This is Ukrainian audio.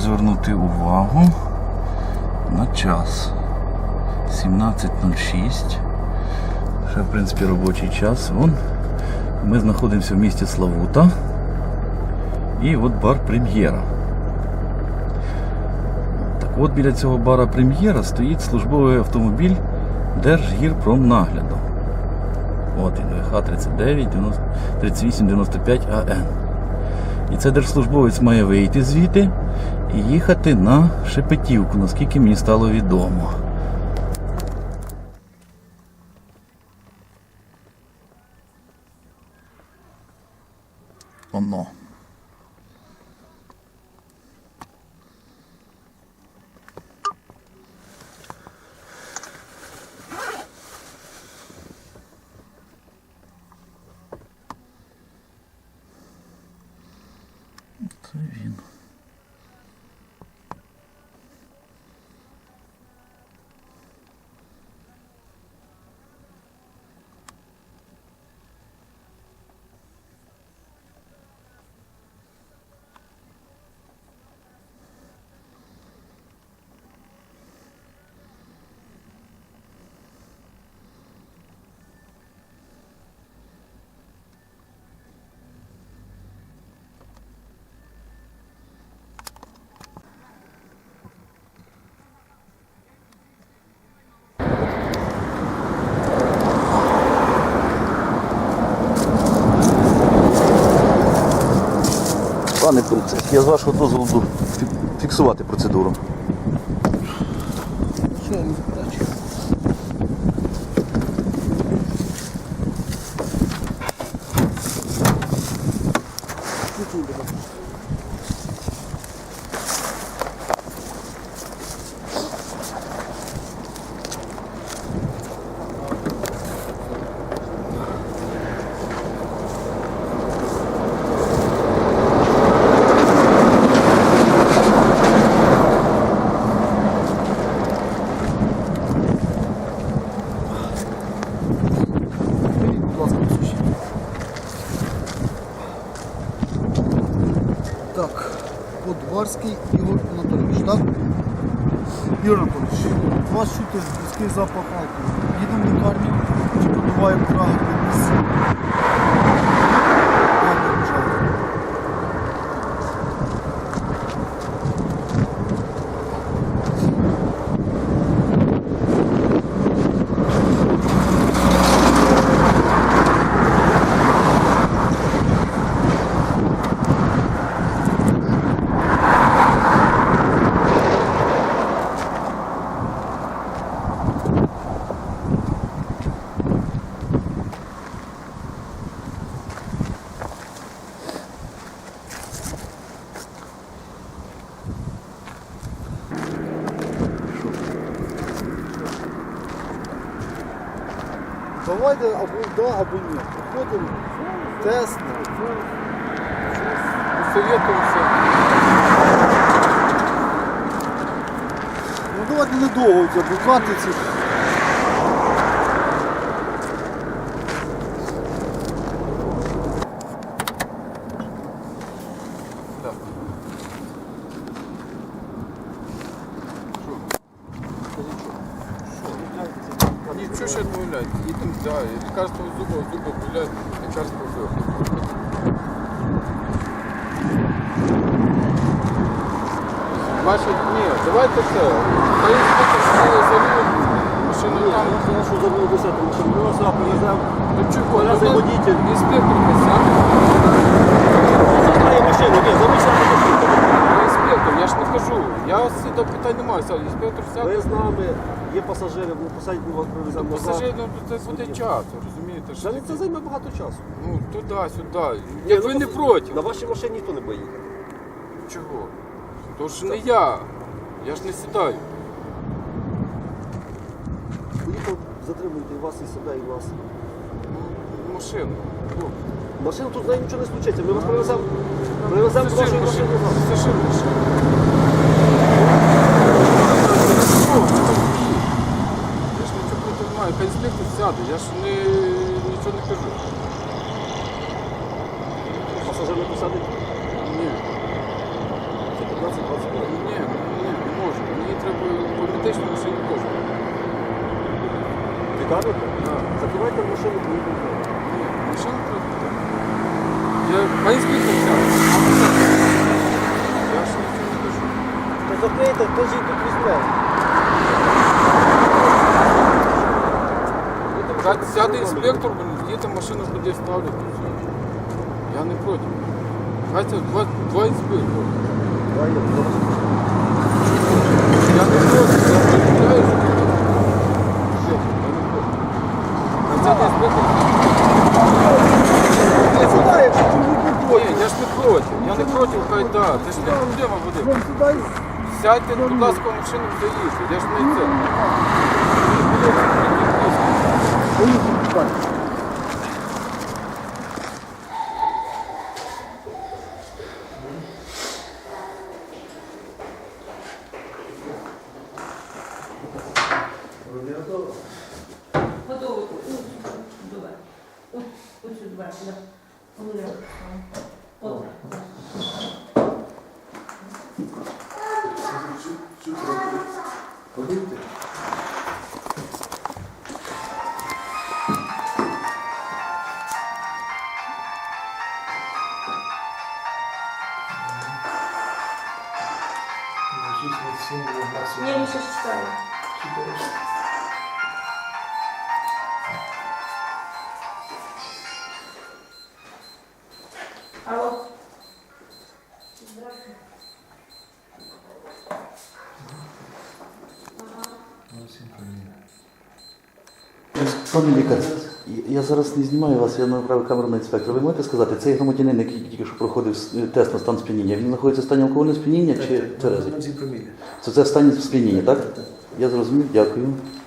звернути увагу на час. 17.06. Ще, в принципі, робочий час. Вон. Ми знаходимося в місті Славута. І от бар Прем'єра. Так от біля цього бара Прем'єра стоїть службовий автомобіль Держгірпромнагляду. От він, ВХ-39 3895 АН. І це держслужбовець має вийти звідти і їхати на Шепетівку, наскільки мені стало відомо. Оно. Це він. Пане поліцейський, я з вашого дозволу буду фіксувати процедуру. Будь ласка, послухайте. Так, Подварський Ігор Анатолійович, так? Ігор Анатолійович, у вас чути близький запах алкоголю. Їдемо в лікарню, чи подуваємо правильне місце. Я не бажаю. Давайте або да, або ні. Проходимо тест. Посоветуємося. Ну давайте недовго це букати ці. Ничего сейчас отмовлять. Едем, да, и лекарство зуба, зуба гулять, лекарство зуба. Ваши, ні, давайте це. Хай інспектор сіли за руль, машину там. Я що забув писати, що ми вас привеземо. Ну чого, Вона ну, водитель. Інспектор писав. Забирає машину, ні. Інспектор, я ж не кажу. Я до питань не маю. Інспектор. Ви з нами, є пасажири, ми посадять, ми вас привеземо назад. Пасажир, ну це буде час, розумієте? що Це, це займе багато часу. Ну, туди, сюди. Ні, Як ну, ви не пос- проти. На вашій машині ніхто не боїться. Чого? То ж не я. Я ж не сідаю. Поїхав, затримуйте і вас, і себе, і вас. Ну, Машину. Хлопці. Машина тут з нею нічого не случиться. Ми вас привеземо, привеземо до вашої машини машину. назад. Машину. Я ж не, нічого не кажу. Пасажир не посадить? Ні. Це 15-20 років. Ні, ні, не можу. Мені треба політично машину кожного. Віталіку? Так. Закривайте машину, коли сяде інспектор, їде машину буде ставлять. і. Я не проти. Хай це два, два інспектора. Я не проти, я перевіряю, що я не проти. Хай сяде інспектор. Я Ні, ж не проти. Я не проти, хай да. Це ж не проблема буде. Сядьте, будь ласка, в машину доїдьте. Я ж не це. Готовий. Давай. Ось сюди, давай. От. Ні, ми ще читаємо. Алло. Пане лікар, я зараз не знімаю вас, я направив камеру на інспектора. Ви можете сказати, цей громадянин, який тільки що проходив тест на стан сп'яніння, він знаходиться в стані алкогольного сп'яніння чи Терези? Це це в стані сп'яніння, так? Я зрозумів, дякую. Е,